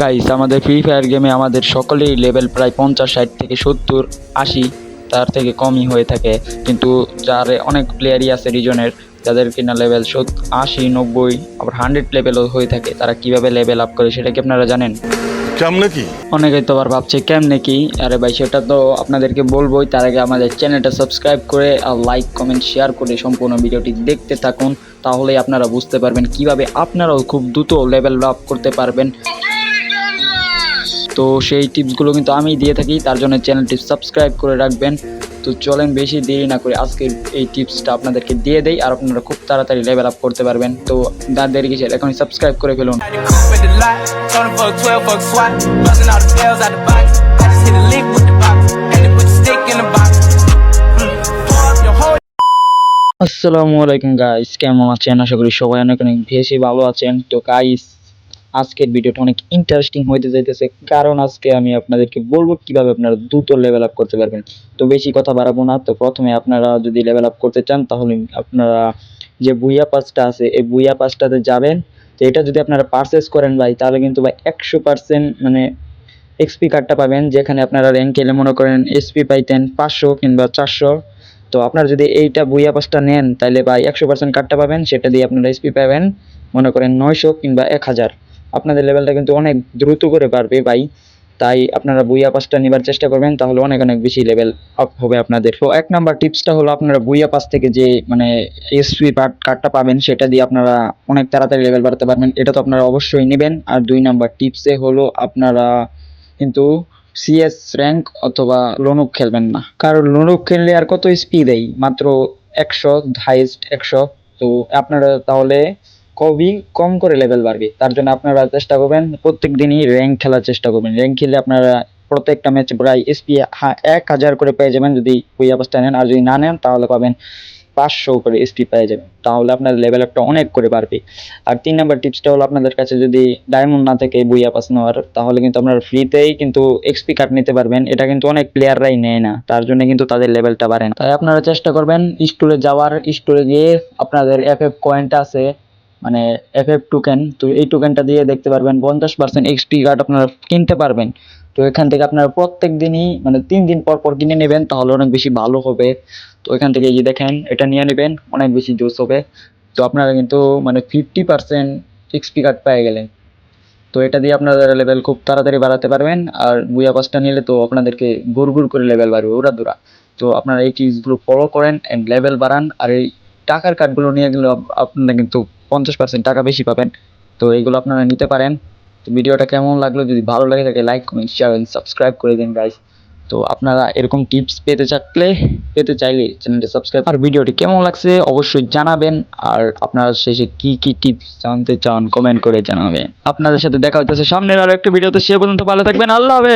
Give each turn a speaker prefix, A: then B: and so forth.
A: Guys আমাদের free fire গেমে আমাদের সকলেই লেভেল প্রায় পঞ্চাশ ষাট থেকে সত্তর আশি তার থেকে কমই হয়ে থাকে। কিন্তু যার অনেক প্লেয়ারই আছে রিজনের যাদের কিনা লেভেল সত আশি নব্বই আবার হান্ড্রেড লেভেলও হয়ে থাকে তারা কীভাবে লেভেল আপ করে সেটা কি আপনারা জানেন?
B: কেমনে কি?
A: অনেকেই তো আবার ভাবছে কেমনে কি? আরে ভাই সেটা তো আপনাদেরকে বলবোই তার আগে আমাদের চ্যানেলটা সাবস্ক্রাইব করে আর লাইক কমেন্ট শেয়ার করে সম্পূর্ণ ভিডিওটি দেখতে থাকুন তাহলেই আপনারা বুঝতে পারবেন কীভাবে আপনারাও খুব দ্রুত লেভেল আপ করতে পারবেন। তো সেই টিপসগুলো কিন্তু আমি দিয়ে থাকি তার জন্য চ্যানেলটি সাবস্ক্রাইব করে রাখবেন তো চলেন বেশি দেরি না করে আজকের এই টিপসটা আপনাদেরকে দিয়ে দেই আর আপনারা খুব তাড়াতাড়ি লেভেল আপ করতে পারবেন তো না দেরি কিসের এখনই সাবস্ক্রাইব করে ফেলুন
C: Had the coupe at the lot, Tony fuck 12 fuck SWAT, busting all the bells out the box. I just hit a lick with the box, and then put the stick in the box. Pour up your whole
A: আসসালামু আলাইকুম guys কেমন আছেন আশা করি সবাই অনেক অনেক বেশি ভালো আছেন তো গাইস আজকের ভিডিওটা অনেক ইন্টারেস্টিং হইতে যাইতেছে। কারণ আজকে আমি আপনাদেরকে বলব কীভাবে আপনারা দ্রুত লেভেল আপ করতে পারবেন। তো বেশি কথা বাড়াবো না। তো প্রথমে আপনারা যদি লেভেল আপ করতে চান, তাহলে আপনারা যে বুইয়া পাসটা আছে, এই বুইয়া পাসটাতে যাবেন। তো এটা যদি আপনারা পারচেস করেন ভাই, তাহলে কিন্তু ভাই একশো পার্সেন্ট মানে এক্সপি কার্ডটা পাবেন, যেখানে আপনারা র্যাঙ্ক এলে মনে করেন এসপি পাইতেন পাঁচশো কিংবা চারশো। তো আপনারা যদি এইটা বুইয়া পাসটা নেন, তাহলে ভাই একশো পার্সেন্ট কার্ডটা পাবেন, সেটা দিয়ে আপনারা এসপি পাবেন মনে করেন নয়শো কিংবা এক হাজার। আপনাদের লেভেলটা কিন্তু অনেক দ্রুত করে বাড়বে ভাই। তাই আপনারা বুইয়া পাসটা নেবার চেষ্টা করবেন, তাহলে অনেক অনেক বেশি লেভেল আপ হবে আপনাদের। তো এক নাম্বার টিপসটা হলো আপনারা বুইয়া পাস থেকে যে মানে এসপি কার্ডটা পাবেন, সেটা দিয়ে আপনারা অনেক তাড়াতাড়ি লেভেল বাড়াতে পারবেন। এটা তো আপনারা অবশ্যই নেবেন। আর দুই নাম্বার টিপসে হলো আপনারা কিন্তু সিএস র্যাঙ্ক অথবা লোনুক খেলবেন না। কারণ লোনুক খেললে আর কত স্পি দেয় মাত্র একশো হাইস্ট একশো। তো আপনারা তাহলে কবই কম করে লেভেল বাড়বে। তার জন্য আপনারা চেষ্টা করবেন প্রত্যেক দিনই র্যাঙ্ক খেলার চেষ্টা করবেন। র্যাঙ্ক খেলে আপনারা প্রত্যেকটা ম্যাচ প্রায় এসপি এক হাজার করে পেয়ে যাবেন যদি ওই অবস্থায় নেন। আর যদি না নেন, তাহলে পাবেন পাঁচশো করে এসপি পেয়ে যাবেন। তাহলে আপনার লেভেল আপটা অনেক করে বাড়বে। আর তিন নাম্বার টিপসটা হলো আপনাদের কাছে যদি ডায়মন্ড না থাকে বুইয়া পাস নেওয়ার, তাহলে কিন্তু আপনারা ফ্রিতেই কিন্তু এক্সপি কার্ড নিতে পারবেন। এটা কিন্তু অনেক প্লেয়াররাই নেয় না। তার জন্য কিন্তু তাদের লেভেলটা বাড়ে না। তাই আপনারা চেষ্টা করবেন স্টোরে যাওয়ার। স্টোরে গিয়ে আপনাদের এফ এফ কয়েনটা আছে মানে এফ এফ টোকেন তো এই টোকেনটা দিয়ে দেখতে পারবেন পঞ্চাশ পার্সেন্ট এক্সপি কার্ড আপনারা কিনতে পারবেন। তো এখান থেকে আপনারা প্রত্যেক দিনই মানে তিন দিন পর পর কিনে নেবেন, তাহলে অনেক বেশি ভালো হবে। তো এখান থেকে এই দেখেন, এটা নিয়ে নেবেন, অনেক বেশি জোস হবে। তো আপনারা কিন্তু মানে ফিফটি পার্সেন্ট এক্সপি কার্ড পেয়ে গেলেন। তো এটা দিয়ে আপনারা লেভেল খুব তাড়াতাড়ি বাড়াতে পারবেন, আর বুয়া পাঁচটা নিলে তো আপনাদেরকে গুড় গুড় করে লেভেল বাড়বে ওরা দূরা তো আপনারা এই টিপসগুলো ফলো করেন অ্যান্ড লেভেল বাড়ান, আর এই টাকার কার্ডগুলো নিয়ে গেলে আপনারা কিন্তু পঞ্চাশ পার্সেন্ট টাকা বেশি পাবেন। তো এইগুলো আপনারা নিতে পারেন। তো ভিডিওটা কেমন লাগল, যদি ভালো লাগে থাকে লাইক কমেন্ট শেয়ার সাবস্ক্রাইব করে দিন গাইস তো আপনারা এরকম টিপস পেতে চাইলে পেতে চাইলে চ্যানেলটি সাবস্ক্রাইব আর ভিডিওটি কেমন লাগছে অবশ্যই জানাবেন। আর আপনারা শেষে কি কি টিপস জানতে চান কমেন্ট করে জানাবেন। আপনাদের সাথে দেখা হচ্ছে সামনের আরও একটা ভিডিওতে, সে পর্যন্ত ভালো থাকবেন। আল্লাহ হাফেজ!